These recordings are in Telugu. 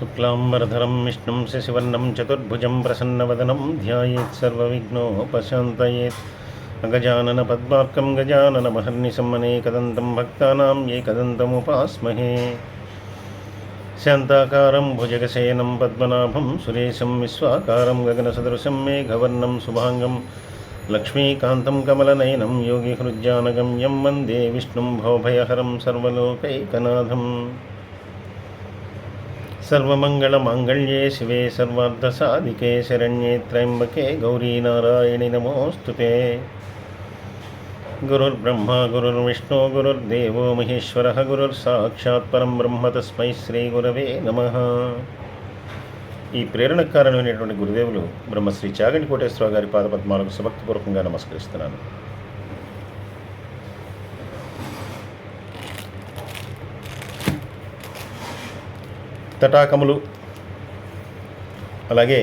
శుక్లాంబరధరం విష్ణుం శశివర్ణం చతుర్భుజం ప్రసన్నవదనం ధ్యాయేత్ సర్వవిఘ్నోపశాంతయేత్ అగజానన పద్మార్కం గజానన మహర్నిశం అనేకదంతం భక్తానాం ఏ కదంతముపాస్మహే శాంతాకారం భుజగశయనం పద్మనాభం సురేశం విశ్వాకారం గగనసదృశం మేఘవర్ణం శుభాంగం లక్ష్మీకాంతం కమలనయనం యోగిహృజ్జానగమ్యం వందే విష్ణుం భవభయహరం సర్వలోకైకనాథం सर्वमङ्गलमाङ्गल्ये शिवे सर्वार्थसाधिके शरण्ये त्र्यम्बके गौरीनारायणि नमोऽस्तु ते गुरुर्ब्रह्मा गुरुर्विष्णु गुरुर्देवो महेश्वरः गुरुर्साक्षात् परं బ్రహ్మ తస్మై శ్రీగురవే నమ ఈ ప్రేరణకారణమైనటువంటి గురుదేవులు బ్రహ్మశ్రీ చాగంటి కోటేశ్వర గారి పాదపద్మాలకు సమక్తిపూర్వకంగా నమస్కరిస్తున్నాను తటాకములు అలాగే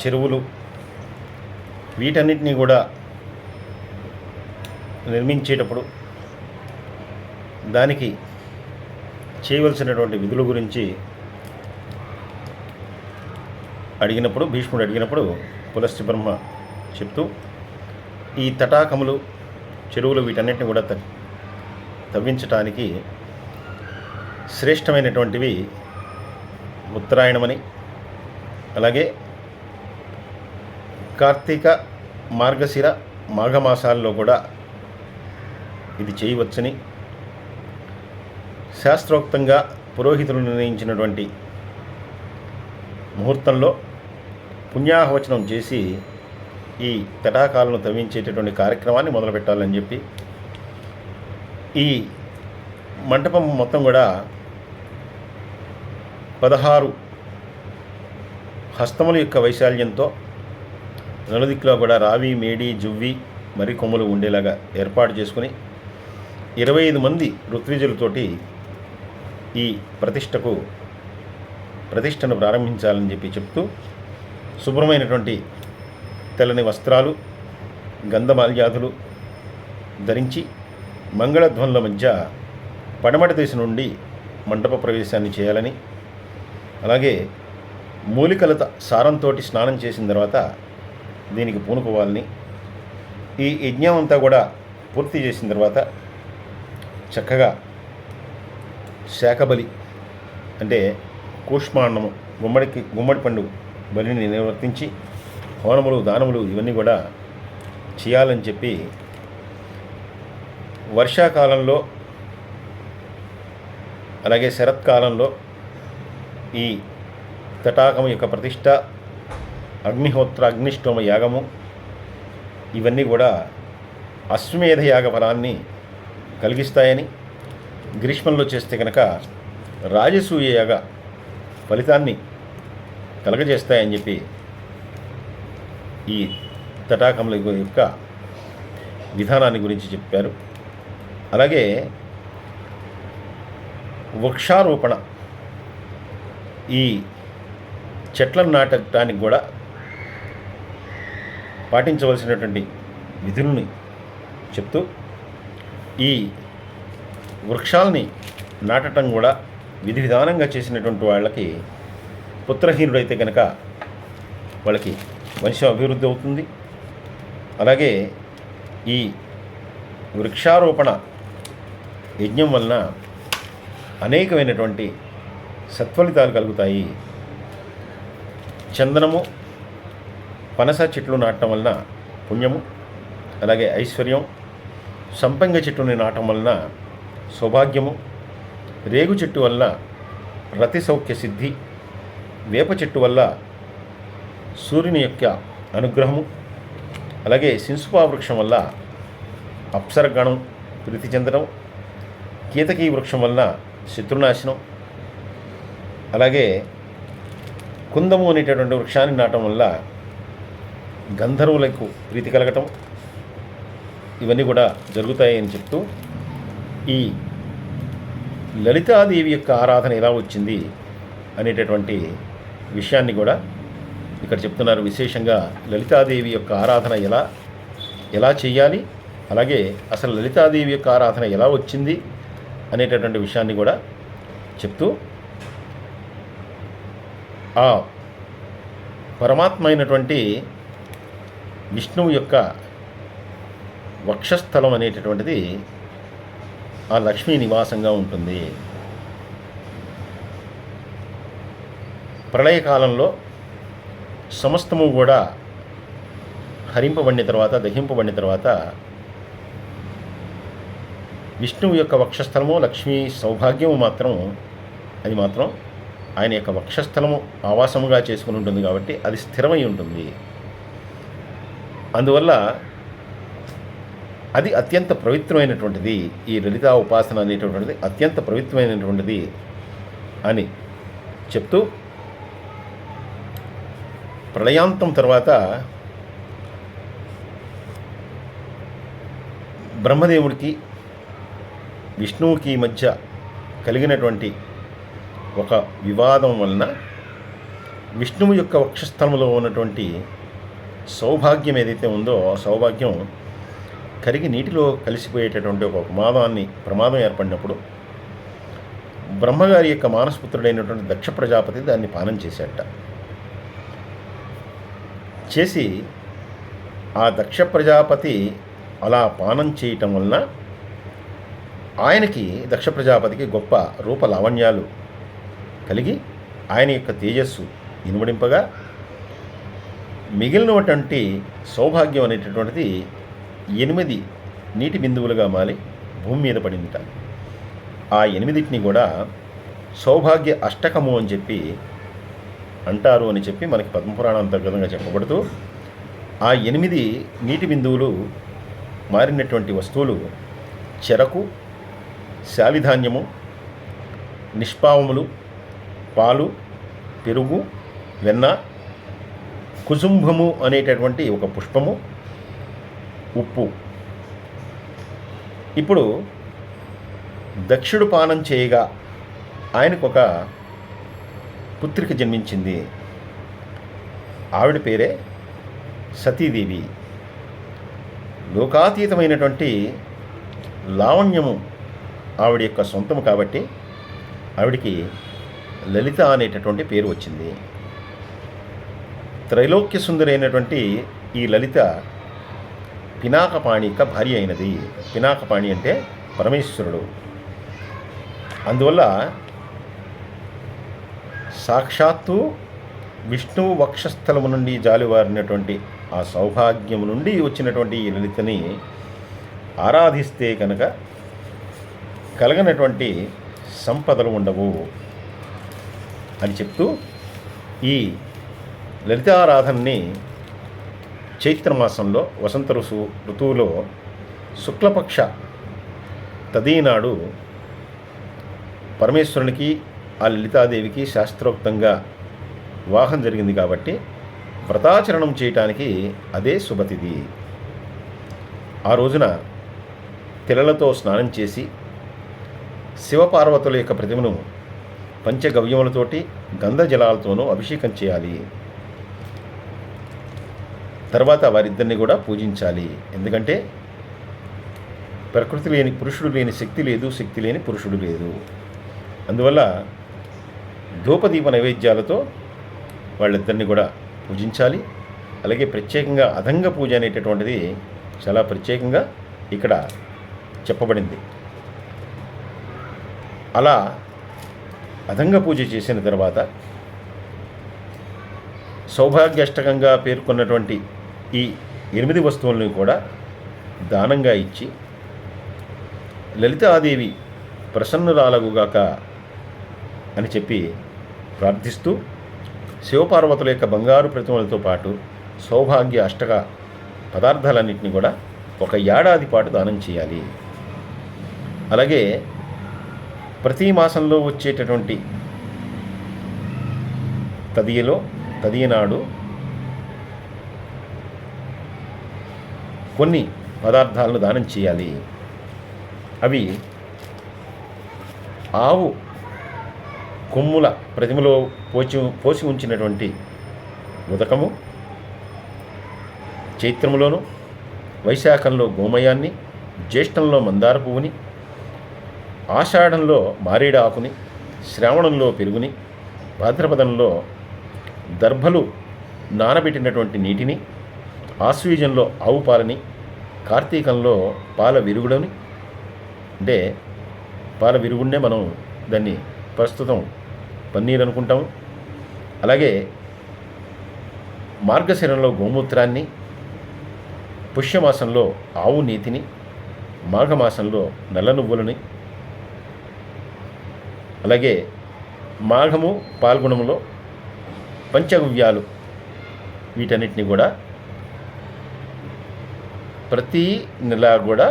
చెరువులు వీటన్నిటినీ కూడా నిర్మించేటప్పుడు దానికి చేయవలసినటువంటి విధుల గురించి అడిగినప్పుడు భీష్ముడు అడిగినప్పుడు పులస్తి బ్రహ్మ చెప్తూ ఈ తటాకములు చెరువులు వీటన్నిటిని కూడా తవ్వించటానికి శ్రేష్టమైనటువంటివి ఉత్తరాయణమని అలాగే కార్తీక మార్గశిర మాఘమాసాల్లో కూడా ఇది చేయవచ్చని శాస్త్రోక్తంగా పురోహితులు నిర్ణయించినటువంటి ముహూర్తంలో పుణ్యాహవచనం చేసి ఈ తటాకాలను తవ్వించేటటువంటి కార్యక్రమాన్ని మొదలుపెట్టాలని చెప్పి ఈ మంటపం మొత్తం కూడా పదహారు హస్తముల యొక్క వైశాల్యంతో నలుదిక్కులో కూడా రావి మేడి జువ్వి మరి కొమ్ములు ఉండేలాగా ఏర్పాటు చేసుకుని ఇరవై ఐదు మంది ఋత్విజులతోటి ఈ ప్రతిష్టకు ప్రతిష్టను ప్రారంభించాలని చెప్పి చెప్తూ శుభ్రమైనటువంటి తెల్లని వస్త్రాలు గంధమాల్యాదులు ధరించి మంగళధ్వనుల మధ్య పడమటి దిశ నుండి మండప ప్రవేశాన్ని చేయాలని అలాగే మూలికలత సారంతో స్నానం చేసిన తర్వాత దీనికి పూనుకోవాలని ఈ యజ్ఞం అంతా కూడా పూర్తి చేసిన తర్వాత చక్కగా శాఖబలి అంటే కూష్మాండము గుమ్మడికి గుమ్మడి పండు బలిని నిర్వర్తించి హోనములు దానములు ఇవన్నీ కూడా చేయాలని చెప్పి వర్షాకాలంలో అలాగే శరత్కాలంలో ఈ తటాకము యొక్క ప్రతిష్ట అగ్నిహోత్ర అగ్నిష్టోమ యాగము ఇవన్నీ కూడా అశ్వమేధ యాగ ఫలాన్ని కలిగిస్తాయని గ్రీష్మంలో చేస్తే కనుక రాజసూయ యాగ ఫలితాన్ని కలగజేస్తాయని చెప్పి ఈ తటాకముల యొక్క విధానాన్ని గురించి చెప్పారు. అలాగే వృక్షారోపణ ఈ చెట్లను నాటడానికి కూడా పాటించవలసినటువంటి విధుల్ని చెప్తూ ఈ వృక్షాలని నాటటం కూడా విధి విధానంగా చేసినటువంటి వాళ్ళకి పుత్రహీనుడైతే కనుక వాళ్ళకి వంశం అభివృద్ధి అవుతుంది. అలాగే ఈ వృక్షారోపణ యజ్ఞం వలన అనేకమైనటువంటి సత్ఫలితాలు కలుగుతాయి. చందనము పనస చెట్లు నాటడం వలన పుణ్యము అలాగే ఐశ్వర్యం సంపంగ చెట్టుని నాటం వలన సౌభాగ్యము రేగు చెట్టు వలన రతి సౌఖ్య సిద్ధి వేప చెట్టు వల్ల సూర్యుని యొక్క అనుగ్రహము అలాగే శింసుపా వృక్షం వల్ల అప్సరగణం ప్రీతి చెందడం కీతకీ వృక్షం వల్ల శత్రునాశనం అలాగే కుందము అనేటటువంటి వృక్షాన్ని నాటం వల్ల గంధర్వులకు ప్రీతి కలగటం ఇవన్నీ కూడా జరుగుతాయని చెప్తూ ఈ లలితాదేవి యొక్క ఆరాధన ఎలా వచ్చింది అనేటటువంటి విషయాన్ని కూడా ఇక్కడ చెప్తున్నారు. విశేషంగా లలితాదేవి యొక్క ఆరాధన ఎలా ఎలా చేయాలి అలాగే అసలు లలితాదేవి యొక్క ఆరాధన ఎలా వచ్చింది అనేటటువంటి విషయాన్ని కూడా చెప్తూ ఆ పరమాత్మ అయినటువంటి విష్ణువు యొక్క వక్షస్థలం అనేటటువంటిది ఆ లక్ష్మీ నివాసంగా ఉంటుంది. ప్రళయకాలంలో సమస్తము కూడా హరింపబడిన తర్వాత దహింపబడిన తర్వాత విష్ణువు యొక్క వక్షస్థలము లక్ష్మీ సౌభాగ్యము మాత్రం అది మాత్రం ఆయన యొక్క వక్షస్థలము ఆవాసముగా చేసుకుని ఉంటుంది కాబట్టి అది స్థిరమై ఉంటుంది. అందువల్ల అది అత్యంత పవిత్రమైనటువంటిది. ఈ లలితా ఉపాసన అనేటటువంటిది అత్యంత పవిత్రమైనటువంటిది అని చెప్తూ ప్రళయాంతం తర్వాత బ్రహ్మదేవుడికి విష్ణువుకి మధ్య కలిగినటువంటి ఒక వివాదం వలన విష్ణువు యొక్క వక్షస్థలంలో ఉన్నటువంటి సౌభాగ్యం ఏదైతే ఉందో ఆ సౌభాగ్యం కరిగి నీటిలో కలిసిపోయేటటువంటి ఒక ప్రమాదాన్ని ప్రమాదం ఏర్పడినప్పుడు బ్రహ్మగారి యొక్క మానసపుత్రుడైనటువంటి దక్ష ప్రజాపతి దాన్ని పానం చేశాట చేసి ఆ దక్ష ప్రజాపతి అలా పానం చేయటం వలన ఆయనకి దక్ష ప్రజాపతికి గొప్ప రూప లావణ్యాలు కలిగి ఆయన యొక్క తేజస్సు ఇనుమడింపగా మిగిలినటువంటి సౌభాగ్యం అనేటటువంటిది ఎనిమిది నీటి బిందువులుగా మారి భూమి మీద పడిందిట. ఆ ఎనిమిదిటిని కూడా సౌభాగ్య అష్టకము అని చెప్పి అంటారు అని చెప్పి మనకి పద్మపురాణం అంతర్గతంగా చెప్పబడుతూ ఆ ఎనిమిది నీటి బిందువులు మారినటువంటి వస్తువులు చెరకు శాలిధాన్యము నిష్పావములు పాలు పెరుగు వెన్న కుసుంభము అనేటటువంటి ఒక పుష్పము ఉప్పు. ఇప్పుడు దక్షుడు పానం చేయగా ఆయనకు ఒక పుత్రిక జన్మించింది. ఆవిడ పేరే సతీదేవి. లోకాతీతమైనటువంటి లావణ్యము ఆవిడ యొక్క సొంతము కాబట్టి ఆవిడికి లలిత అనేటటువంటి పేరు వచ్చింది. త్రైలోక్య సుందరైనటువంటి ఈ లలిత పినాకపాణి యొక్క భార్య అయినది. పినాకపాణి అంటే పరమేశ్వరుడు. అందువల్ల సాక్షాత్తు విష్ణువు వక్షస్థలము నుండి జాలివారినటువంటి ఆ సౌభాగ్యము నుండి వచ్చినటువంటి ఈ లలితని ఆరాధిస్తే కనుక కలగనటువంటి సంపదలు ఉండవు. అని చెప్తూ ఈ లలితారాధనని చైత్రమాసంలో వసంత ఋసు ఋతువులో శుక్లపక్ష తదీనాడు పరమేశ్వరునికి ఆ లలితాదేవికి శాస్త్రోక్తంగా వివాహం జరిగింది కాబట్టి వ్రతాచరణం చేయటానికి అదే శుభతిథి. ఆ రోజున తిలలతో స్నానం చేసి శివపార్వతుల యొక్క ప్రతిమను పంచగవ్యములతోటి గంధ జలాలతోనూ అభిషేకం చేయాలి. తర్వాత వారిద్దరిని కూడా పూజించాలి. ఎందుకంటే ప్రకృతి లేని పురుషుడు లేని శక్తి లేదు శక్తి లేని పురుషుడు లేదు. అందువల్ల ధూపదీప నైవేద్యాలతో వాళ్ళిద్దరిని కూడా పూజించాలి. అలాగే ప్రత్యేకంగా అదంగ పూజ అనేటటువంటిది చాలా ప్రత్యేకంగా ఇక్కడ చెప్పబడింది. అలా అదంగ పూజ చేసిన తర్వాత సౌభాగ్యష్టకంగా పేర్కొన్నటువంటి ఈ ఎనిమిది వస్తువులను కూడా దానంగా ఇచ్చి లలితాదేవి ప్రసన్నురాలగుగాక అని చెప్పి ప్రార్థిస్తూ శివపార్వతుల యొక్క బంగారు ప్రతిమలతో పాటు సౌభాగ్య అష్టక పదార్థాలన్నింటినీ కూడా ఒక ఏడాది పాటు దానం చేయాలి. అలాగే ప్రతి మాసంలో వచ్చేటటువంటి తదియలో తదియనాడు కొన్ని పదార్థాలను దానం చేయాలి. అవి ఆవు కొమ్ముల ప్రతిమలో పోచి పోసి ఉంచినటువంటి ఉదకము చైత్రములోను వైశాఖంలో గోమయాన్ని జ్యేష్ఠంలో మందార పువ్వుని ఆషాఢంలో మారేడు ఆకుని శ్రావణంలో పెరుగుని భాద్రపదంలో దర్భలు నానబెట్టినటువంటి నీటిని ఆశ్వీజంలో ఆవు పాలని కార్తీకంలో పాల విరుగుడని అంటే పాల విరుగుడినే మనం దాన్ని ప్రస్తుతం పన్నీర్ అనుకుంటాము. అలాగే మార్గశిరంలో గోమూత్రాన్ని పుష్యమాసంలో ఆవు నీతిని మాఘమాసంలో నల్ల నువ్వులని అలాగే మాఘము పాల్గొనములో పంచగవ్యాలు వీటన్నిటిని కూడా ప్రతి నెల కూడా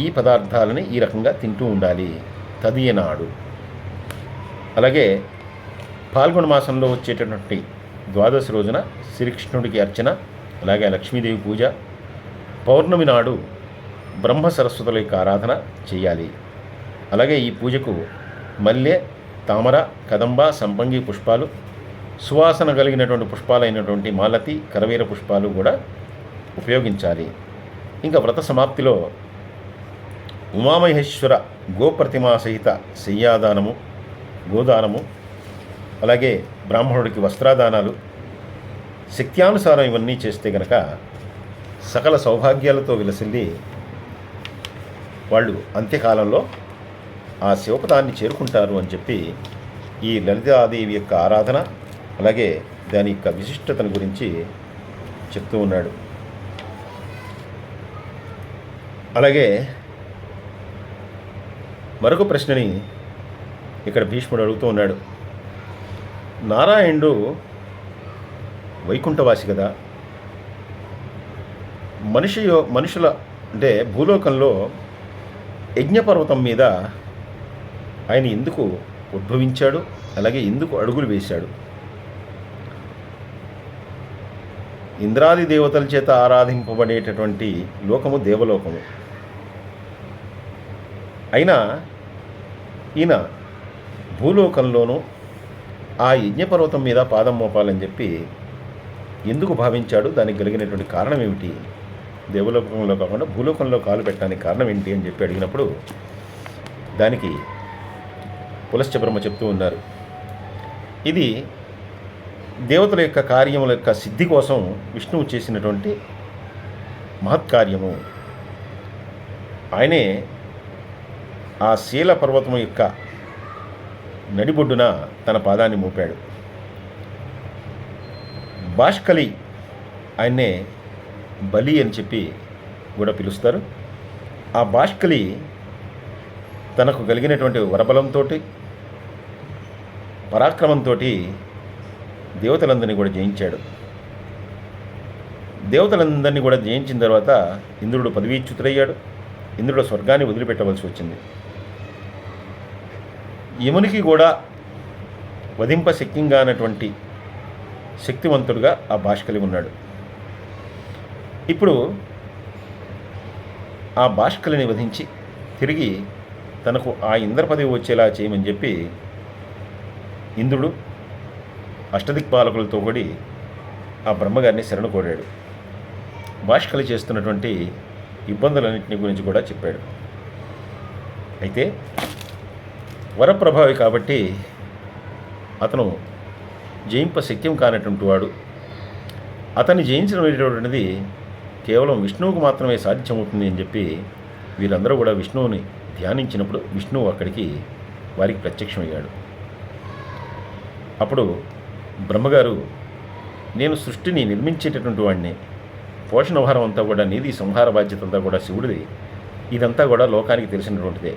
ఈ పదార్థాలని ఈ రకంగా తింటూ ఉండాలి. తదియనాడు. అలాగే పాల్గొన మాసంలో వచ్చేటటువంటి ద్వాదశి రోజున శ్రీకృష్ణుడికి అర్చన అలాగే లక్ష్మీదేవి పూజ పౌర్ణమి నాడు బ్రహ్మ సరస్వతుల యొక్క ఆరాధన చేయాలి. అలాగే ఈ పూజకు మల్లె తామర కదంబ సంపంగి పుష్పాలు సువాసన కలిగినటువంటి పుష్పాలైనటువంటి మాలతి కరవీర పుష్పాలు కూడా ఉపయోగించాలి. ఇంకా వ్రత సమాప్తిలో ఉమామహేశ్వర గోప్రతిమా సహిత శయ్యాదానము గోదానము అలాగే బ్రాహ్మణుడికి వస్త్రాదానాలు శక్త్యానుసారం ఇవన్నీ చేస్తే గనక సకల సౌభాగ్యాలతో విలసిల్లి వాళ్ళు అంత్యకాలంలో ఆ శివపదాన్ని చేరుకుంటారు అని చెప్పి ఈ లలితాదేవి యొక్క ఆరాధన అలాగే దాని యొక్క విశిష్టతను గురించి చెప్తూ ఉన్నాడు. అలాగే మరొక ప్రశ్నని ఇక్కడ భీష్ముడు అడుగుతూ ఉన్నాడు. నారాయణుడు వైకుంఠవాసి కదా? మనిషి మనుషుల అంటే భూలోకంలో యజ్ఞపర్వతం మీద ఆయన ఎందుకు ఉద్భవించాడు? అలాగే ఎందుకు అడుగులు వేశాడు? ఇంద్రాది దేవతల చేత ఆరాధింపబడేటటువంటి లోకము దేవలోకము. అయినా ఈయన భూలోకంలోనూ ఆ యజ్ఞపర్వతం మీద పాదం మోపాలని చెప్పి ఎందుకు భావించాడు? దానికి కలిగినటువంటి కారణం ఏమిటి? దేవలోకంలో కాకుండా భూలోకంలో కాలు పెట్టడానికి కారణం ఏంటి అని చెప్పి అడిగినప్పుడు దానికి పులశ్చ బ్రహ్మ చెప్తూ ఉన్నారు. ఇది దేవతల యొక్క కార్యముల యొక్క సిద్ధి కోసం విష్ణువు చేసినటువంటి మహత్కార్యము. ఆయనే ఆ శీల పర్వతం యొక్క నడిబొడ్డున తన పాదాన్ని మోపాడు. బాష్కలి ఆయన్నే బలి అని చెప్పి కూడా పిలుస్తారు. ఆ బాష్కలి తనకు కలిగినటువంటి వరబలంతో పరాక్రమంతో దేవతలందరినీ కూడా జయించాడు. దేవతలందరినీ కూడా జయించిన తర్వాత ఇంద్రుడు పదవీచ్యుతుడయ్యాడు. ఇంద్రుడు స్వర్గాన్ని వదిలిపెట్టవలసి వచ్చింది. యమునికి కూడా వధింప శక్యంగానటువంటి శక్తివంతుడుగా ఆ భాష కలిగి ఉన్నాడు. ఇప్పుడు ఆ భాష్కలిని వధించి తిరిగి తనకు ఆ ఇంద్ర పదవి వచ్చేలా చేయమని చెప్పి ఇంద్రుడు అష్టదిక్పాలకులతో కూడి ఆ బ్రహ్మగారిని శరణు కోరాడు. భాష్కలి చేస్తున్నటువంటి ఇబ్బందులన్నింటిని గురించి కూడా చెప్పాడు. అయితే వరప్రభావి కాబట్టి అతను జయింప శక్యం కానటువంటి వాడు. అతన్ని జయించడం కేవలం విష్ణువుకు మాత్రమే సాధ్యమవుతుంది అని చెప్పి వీరందరూ కూడా విష్ణువుని ధ్యానించినప్పుడు విష్ణువు అక్కడికి వారికి ప్రత్యక్షమయ్యాడు. అప్పుడు బ్రహ్మగారు నేను సృష్టిని నిర్మించేటటువంటి వాడిని పోషణ భారం అంతా కూడా నీది సంహార బాధ్యత అంతా కూడా శివుడిది. ఇదంతా కూడా లోకానికి తెలిసినటువంటిదే.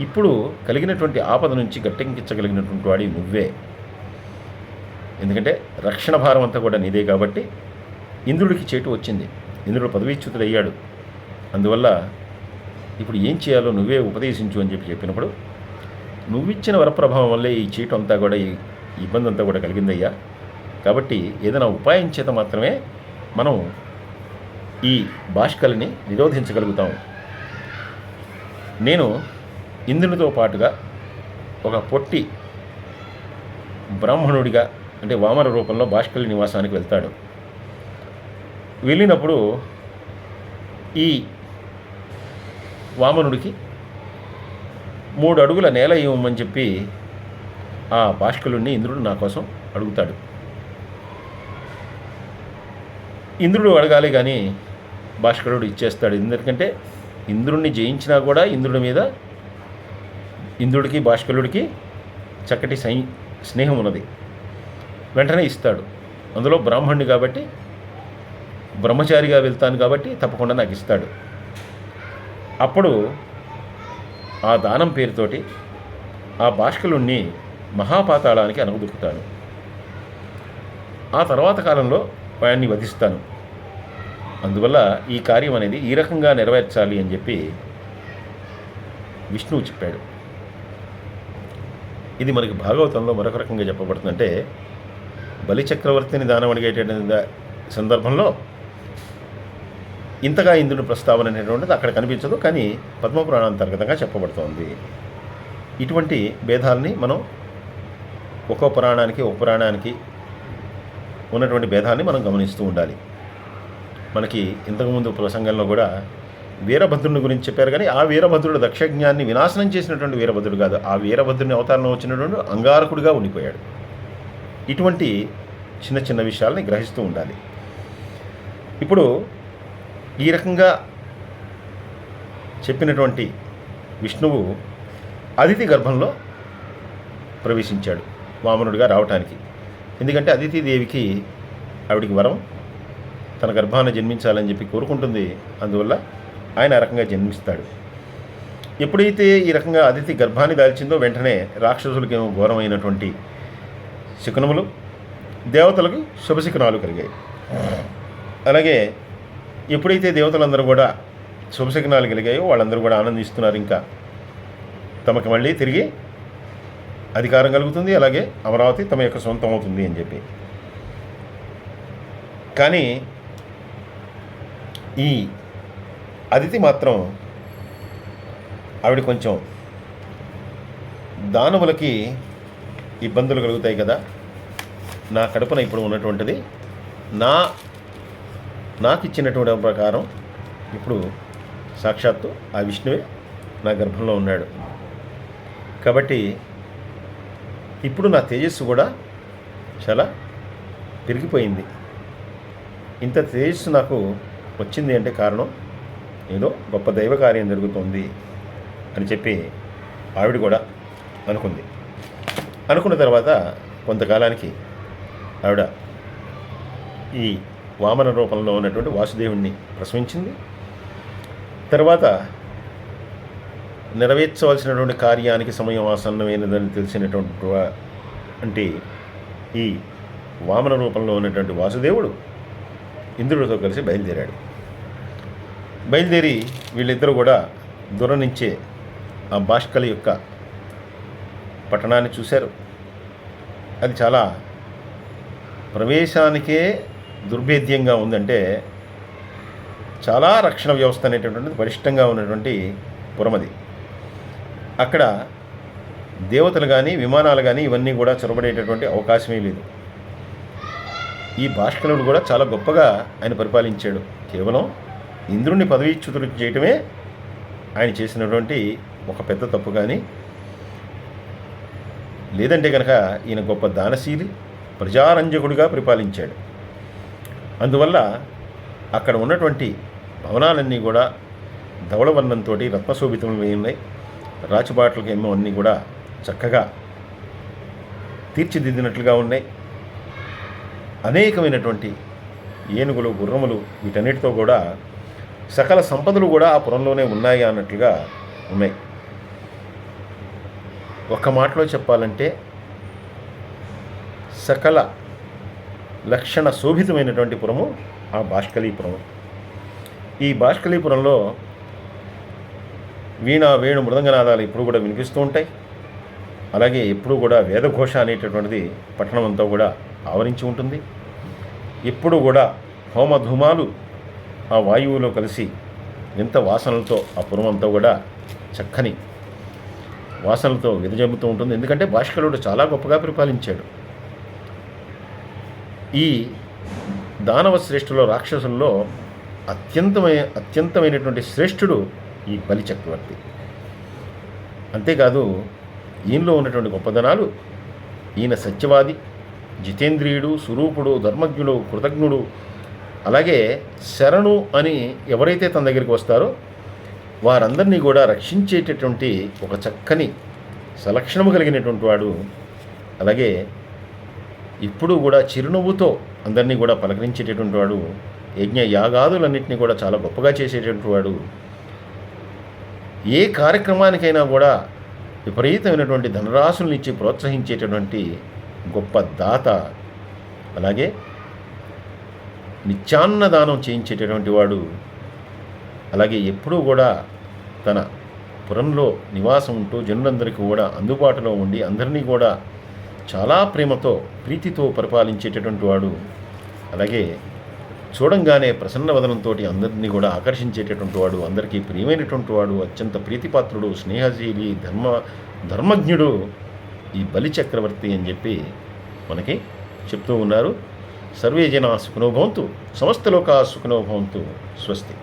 ఇప్పుడు కలిగినటువంటి ఆపద నుంచి గట్టెంకించగలిగినటువంటి వాడి నువ్వే. ఎందుకంటే రక్షణ భారం అంతా కూడా నీదే కాబట్టి ఇంద్రుడికి చేటు వచ్చింది. ఇంద్రుడు పదవీచ్యుతుడయ్యాడు. అందువల్ల ఇప్పుడు ఏం చేయాలో నువ్వే ఉపదేశించు అని చెప్పి చెప్పినప్పుడు నువ్విచ్చిన వరప్రభావం వల్లే ఈ చీటు అంతా కూడా ఈ ఇబ్బంది అంతా కూడా కలిగిందయ్యా. కాబట్టి ఏదైనా ఉపాయం చేత మాత్రమే మనం ఈ బాష్కల్ని నిరోధించగలుగుతాం. నేను ఇంద్రునితో పాటుగా ఒక పొట్టి బ్రాహ్మణుడిగా అంటే వామన రూపంలో భాష్కలి నివాసానికి వెళ్తాడు. వెళ్ళినప్పుడు ఈ వామనుడికి మూడు అడుగుల నేల ఇవ్వమని చెప్పి ఆ బాష్కలుణ్ణి ఇంద్రుడు నా కోసం అడుగుతాడు. ఇంద్రుడు అడగాలి కానీ భాస్కరుడు ఇచ్చేస్తాడు. ఎందుకంటే ఇంద్రుణ్ణి జయించినా కూడా ఇంద్రుడి మీద ఇంద్రుడికి భాస్కరుడికి చక్కటి సై స్నేహం ఉన్నది. వెంటనే ఇస్తాడు. అందులో బ్రాహ్మణుడు కాబట్టి బ్రహ్మచారిగా వెళ్తాను కాబట్టి తప్పకుండా నాకు ఇస్తాడు. అప్పుడు ఆ దానం పేరుతోటి ఆ భాష్కలుణ్ణి మహాపాతాళానికి అనుగుదుకుతాను ఆ తర్వాత కాలంలో వాడిని వధిస్తాను. అందువల్ల ఈ కార్యం అనేది ఈ రకంగా నెరవేర్చాలి అని చెప్పి విష్ణువు చెప్పాడు. ఇది మనకి భాగవతంలో మరొక రకంగా చెప్పబడుతుందంటే బలి చక్రవర్తిని దానం అడిగేటటువంటి సందర్భంలో ఇంతగా ఇంద్రుడి ప్రస్తావన అనేటువంటిది అక్కడ కనిపించదు కానీ పద్మపురాణాంతర్గతంగా చెప్పబడుతోంది. ఇటువంటి భేదాలని మనం ఒక్కో పురాణానికి ఒక పురాణానికి ఉన్నటువంటి భేదాన్ని మనం గమనిస్తూ ఉండాలి. మనకి ఇంతకుముందు ప్రసంగంలో కూడా వీరభద్రుని గురించి చెప్పారు కానీ ఆ వీరభద్రుడు దక్షజ్ఞాన్ని వినాశనం చేసినటువంటి వీరభద్రుడు కాదు. ఆ వీరభద్రుని అవతారంలో వచ్చినటువంటి అంగారకుడిగా ఉండిపోయాడు. ఇటువంటి చిన్న చిన్న విషయాలని గ్రహిస్తూ ఉండాలి. ఇప్పుడు ఈ రకంగా చెప్పినటువంటి విష్ణువు అదితి గర్భంలో ప్రవేశించాడు. వామనుడిగా రావటానికి. ఎందుకంటే అదితిదేవికి ఆవిడికి వరం తన గర్భాన్ని జన్మించాలని చెప్పి కోరుకుంటుంది. అందువల్ల ఆయన ఆ రకంగా జన్మిస్తాడు. ఎప్పుడైతే ఈ రకంగా అదితి గర్భాన్ని దాల్చిందో వెంటనే రాక్షసులకేమో ఘోరమైనటువంటి శకునములు దేవతలకు శుభశకునాలు కలిగాయి. అలాగే ఎప్పుడైతే దేవతలందరూ కూడా శుభశకునాలు కలిగాయో వాళ్ళందరూ కూడా ఆనందిస్తున్నారు ఇంకా. తమకు మళ్ళీ తిరిగి అధికారం కలుగుతుంది అలాగే అమరావతి తమ యొక్క సొంతం అవుతుంది అని చెప్పి. కానీ ఈ అదితి మాత్రం ఆవిడ కొంచెం దానవులకి ఇబ్బందులు కలుగుతాయి కదా. నా కడుపున ఇప్పుడు ఉన్నటువంటిది. నా నాకు ఇచ్చినటువంటి ప్రకారం ఇప్పుడు సాక్షాత్తు ఆ విష్ణువే నా గర్భంలో ఉన్నాడు. కాబట్టి ఇప్పుడు నా తేజస్సు కూడా చాలా పెరిగిపోయింది. ఇంత తేజస్సు నాకు వచ్చింది అంటే కారణం ఏదో గొప్ప దైవ కార్యం జరుగుతోంది అని చెప్పి ఆవిడ కూడా అనుకుంది. అనుకున్న తర్వాత కొంతకాలానికి ఆవిడ ఈ వామన రూపంలో ఉన్నటువంటి వాసుదేవుణ్ణి ప్రసవించింది. తర్వాత నెరవేర్చవలసినటువంటి కార్యానికి సమయం ఆసన్నమైనదని తెలిసినటువంటి అంటే ఈ వామన రూపంలో ఉన్నటువంటి వాసుదేవుడు ఇంద్రుడితో కలిసి బయలుదేరాడు. బయలుదేరి వీళ్ళిద్దరూ కూడా దూరం నుంచే ఆ భాష్కలి యొక్క పట్టణాన్ని చూశారు. అది చాలా ప్రవేశానికే దుర్భేద్యంగా ఉందంటే చాలా రక్షణ వ్యవస్థ అనేటటువంటిది బలిష్టంగా ఉన్నటువంటి పురమది. అక్కడ దేవతలు కానీ విమానాలు కానీ ఇవన్నీ కూడా చొరబడేటటువంటి అవకాశమే లేదు. ఈ భాష్కరుడు కూడా చాలా గొప్పగా ఆయన పరిపాలించాడు. కేవలం ఇంద్రుణ్ణి పదవీచ్యుతులు చేయటమే ఆయన చేసినటువంటి ఒక పెద్ద తప్పు కానీ లేదంటే కనుక ఈయన గొప్ప దానశీలి ప్రజారంజకుడిగా పరిపాలించాడు. అందువల్ల అక్కడ ఉన్నటువంటి భవనాలన్నీ కూడా ధవళవర్ణంతో రత్నశోభితమై ఉన్నాయి. రాచిబాట్లకి ఏమో అన్నీ కూడా చక్కగా తీర్చిదిద్దినట్లుగా ఉన్నాయి. అనేకమైనటువంటి ఏనుగులు గుర్రములు వీటన్నిటితో కూడా సకల సంపదలు కూడా ఆ పురంలోనే ఉన్నాయి అన్నట్లుగా ఉన్నాయి. ఒక్క మాటలో చెప్పాలంటే సకల లక్షణ శోభితమైనటువంటి పురము ఆ బాష్కలీపురము ఈ బాష్కలీపురంలో వీణ వేణు మృదంగనాదాలు ఇప్పుడు కూడా వినిపిస్తూ ఉంటాయి. అలాగే ఎప్పుడు కూడా వేదఘోష అనేటటువంటిది పట్టణం అంతా కూడా ఆవరించి ఉంటుంది. ఎప్పుడు కూడా హోమధూమాలు ఆ వాయువులో కలిసి ఎంత వాసనలతో ఆ పురమంతా కూడా చక్కని వాసనలతో విదజమ్ముతూ ఉంటుంది. ఎందుకంటే భాష్కరుడు చాలా గొప్పగా పరిపాలించాడు. ఈ దానవ శ్రేష్ఠులో రాక్షసుల్లో అత్యంతమైన అత్యంతమైనటువంటి శ్రేష్ఠుడు ఈ బలి చక్రవర్తి. అంతేకాదు ఈయనలో ఉన్నటువంటి గొప్పదనాలు ఈయన సత్యవాది జితేంద్రియుడు సురూపుడు ధర్మజ్ఞుడు కృతజ్ఞుడు అలాగే శరణు అని ఎవరైతే తన దగ్గరికి వస్తారో వారందరినీ కూడా రక్షించేటటువంటి ఒక చక్కని సలక్షణము కలిగినటువంటి వాడు. అలాగే ఇప్పుడు కూడా చిరునవ్వుతో అందరినీ కూడా పలకరించేటటువంటి వాడు యజ్ఞ యాగాదులన్నింటినీ కూడా చాలా గొప్పగా చేసేటటువంటి వాడు. ఏ కార్యక్రమానికైనా కూడా విపరీతమైనటువంటి ధనరాశులను ఇచ్చి ప్రోత్సహించేటటువంటి గొప్ప దాత అలాగే నిత్యాన్నదానం చేయించేటటువంటి వాడు అలాగే ఎప్పుడూ కూడా తన పురంలో నివాసం ఉంటూ జనులందరికీ కూడా అందుబాటులో ఉండి అందరినీ కూడా చాలా ప్రేమతో ప్రీతితో పరిపాలించేటటువంటి వాడు అలాగే చూడంగానే ప్రసన్న వదనంతో అందరినీ కూడా ఆకర్షించేటటువంటి వాడు అందరికీ ప్రియమైనటువంటి వాడు అత్యంత ప్రీతిపాత్రుడు స్నేహజీవి ధర్మ ధర్మజ్ఞుడు ఈ బలి చక్రవర్తి అని చెప్పి మనకి చెప్తూ ఉన్నారు. సర్వే జనా సుఖనోభవంతు సమస్త లోకా సుఖనోభవంతు స్వస్తి.